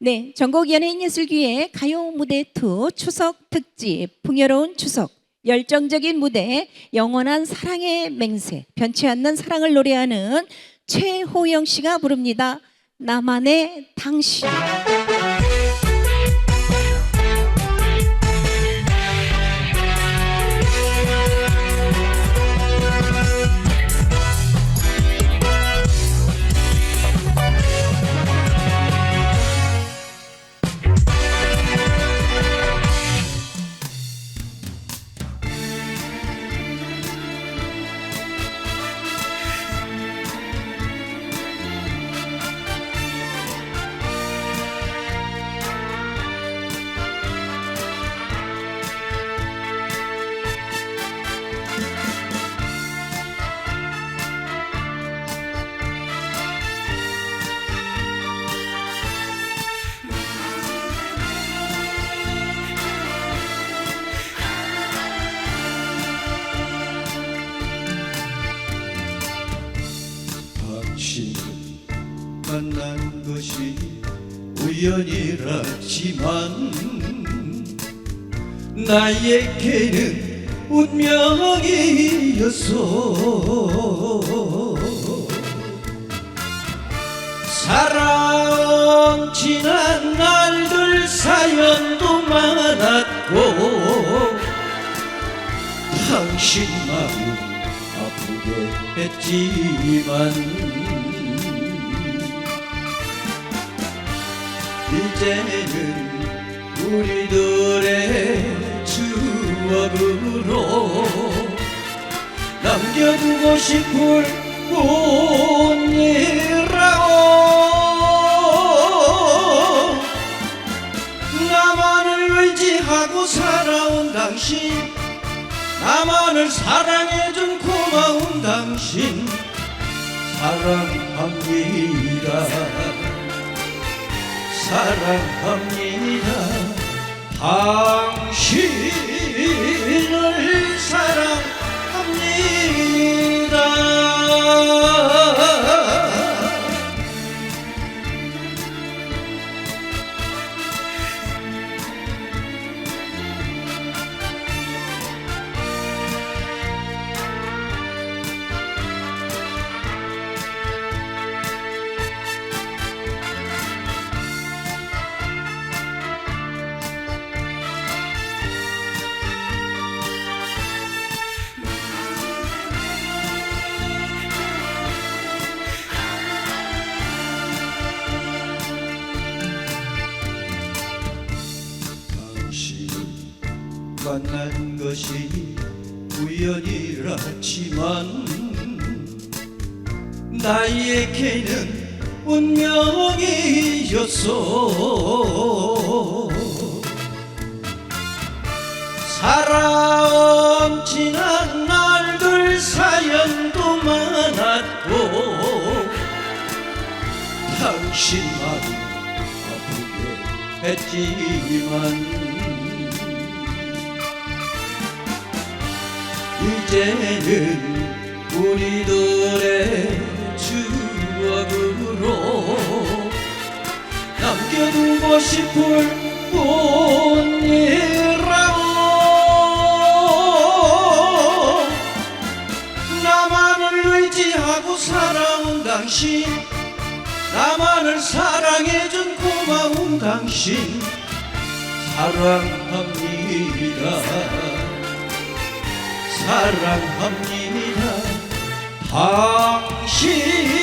네, 전국연예 인예술기의 가요 무대 투 추석 특집 풍요로운 추석 열정적인 무대 영원한 사랑의 맹세 변치 않는 사랑을 노래하는 최호영 씨가 부릅니다. 나만의 당신. 만난 것이 우연이라지만 나에게는 운명이었어 사랑 지난 날들 사연도 많았고 당신 마음 아프게 했지만 이제는 우리들의 추억으로 남겨두고 싶을 뿐이라고 나만을 의지하고 살아온 당신 나만을 사랑해준 고마운 당신 사랑합니다 사랑합니다. 당신을 사랑 만난 것이 우연이라지만 나에게는 운명이었어 사랑 지난 날들 사연도 많았고 당신 마음 아프게 했지만 이제는 우리들의 추억으로 남겨두고 싶을 뿐이라고. 나만을 의지하고 살아온 당신 나만을 사랑해준 고마운 당신 사랑합니다 사랑합니다 당신